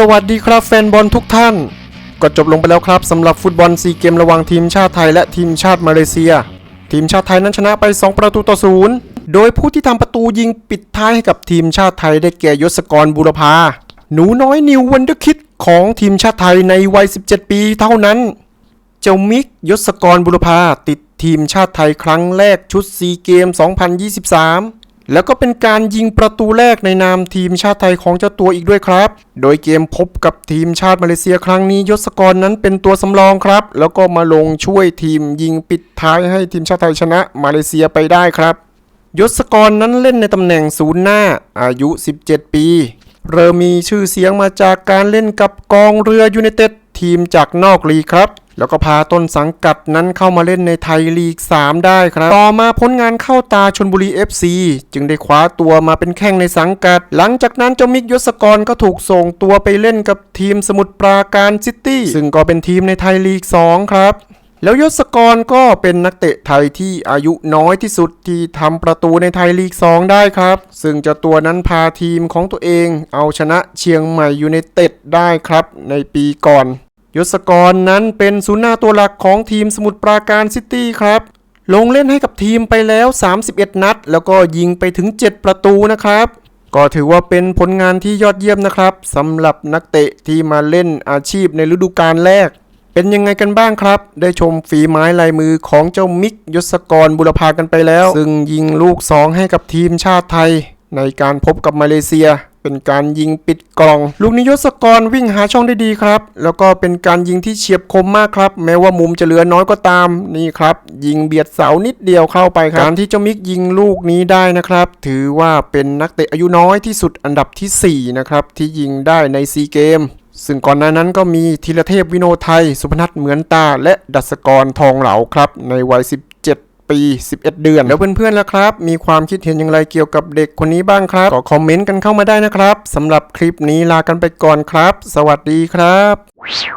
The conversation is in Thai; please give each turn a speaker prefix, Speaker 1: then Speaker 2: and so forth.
Speaker 1: สวัสดีครับแฟนบอลทุกท่าน ก็จบลงไปแล้วครับสำหรับฟุตบอลซีเกมระหว่างทีมชาติไทยและทีมชาติมาเลเซีย ทีมชาติไทยนั้นชนะไป 2 ประตูต่อศูนย์โดยผู้ที่ทำประตูยิงปิดท้ายให้กับทีมชาติไทยได้แก่ยศกรบุรพาหนูน้อยนิววันเดอร์คิดของทีมชาติไทยในวัย 17 ปีเท่านั้น เจ้ามิกยศกรบุรพาติดทีมชาติไทยครั้งแรกชุดซีเกม 2023 แล้วก็เป็นการยิงประตูแรกในนามทีมชาติไทยของเจ้าตัวอีกด้วยครับ โดยเกมพบกับทีมชาติมาเลเซียครั้งนี้ยศกรนั้นเป็นตัวสำรองครับ แล้วก็มาลงช่วยทีมยิงปิดท้ายให้ทีมชาติไทยชนะมาเลเซียไปได้ครับ ยศกรนั้นเล่นในตำแหน่งศูนย์หน้าอายุ 17 ปี เริ่มมีชื่อเสียงมาจากการเล่นกับกองเรือยูไนเต็ดทีมจากนอกลีครับ แล้วก็พาต้นสังกัดนั้นเข้ามาเล่นในไทยลีก 3 ได้ครับ ต่อมาผลงานเข้าตาชนบุรี FC จึงได้คว้าตัวมาเป็นแข้งในสังกัด หลังจากนั้นเจ้ามิกยศกรก็ถูกส่งตัวไปเล่นกับทีมสมุทรปราการซิตี้ ซึ่งก็เป็นทีมในไทยลีก 2 ครับแล้วยศกรก็เป็นนักเตะไทยที่อายุน้อยที่สุดที่ทำประตูในไทยลีก 2 ได้ครับ ซึ่งเจ้าตัวนั้นพาทีมของตัวเอง เอาชนะเชียงใหม่ยูไนเต็ดได้ครับในปีก่อน ยศกรนั้นเป็นศูนย์หน้าตัวหลักของทีมสมุทรปราการซิตี้ครับ ลงเล่นให้กับทีมไปแล้ว 31 นัด แล้วก็ยิงไปถึง 7 ประตูนะครับ ก็ถือว่าเป็นผลงานที่ยอดเยี่ยมนะครับสำหรับนักเตะที่มาเล่นอาชีพในฤดูกาลแรก เป็นยังไงกันบ้างครับ ได้ชมฝีไม้ลายมือของเจ้ามิกยศกรบุรพากันไปแล้ว ซึ่งยิงลูก 2 ให้กับทีมชาติไทย ในการพบกับมาเลเซีย เป็นการยิงปิดกล่อง ลูกนิยศกรวิ่งหาช่องได้ดีครับ แล้วก็เป็นการยิงที่เฉียบคมมากครับ แม้ว่ามุมจะเหลือน้อยก็ตามนี่ครับ ยิงเบียดเสานิดเดียวเข้าไปครับการที่เจ้ามิกยิงลูกนี้ได้นะครับ ถือว่าเป็นนักเตะอายุน้อยที่สุดอันดับทีสี่4นะครับที่ยิงได้ในซีเกมซึ่งก่อนหน้านั้นก็มีธีรเทพวิโนไทย สุพนัทเหมือนตา และดัศกรทองเหลาครับ ในวัย1 ปี 11 เดือน แล้วเพื่อนๆแล้วครับ มีความคิดเห็นอย่างไรเกี่ยวกับเด็กคนนี้บ้างครับก็คอมเมนต์กันเข้ามาได้นะครับสำหรับคลิปนี้ลากันไปก่อนครับ สวัสดีครับ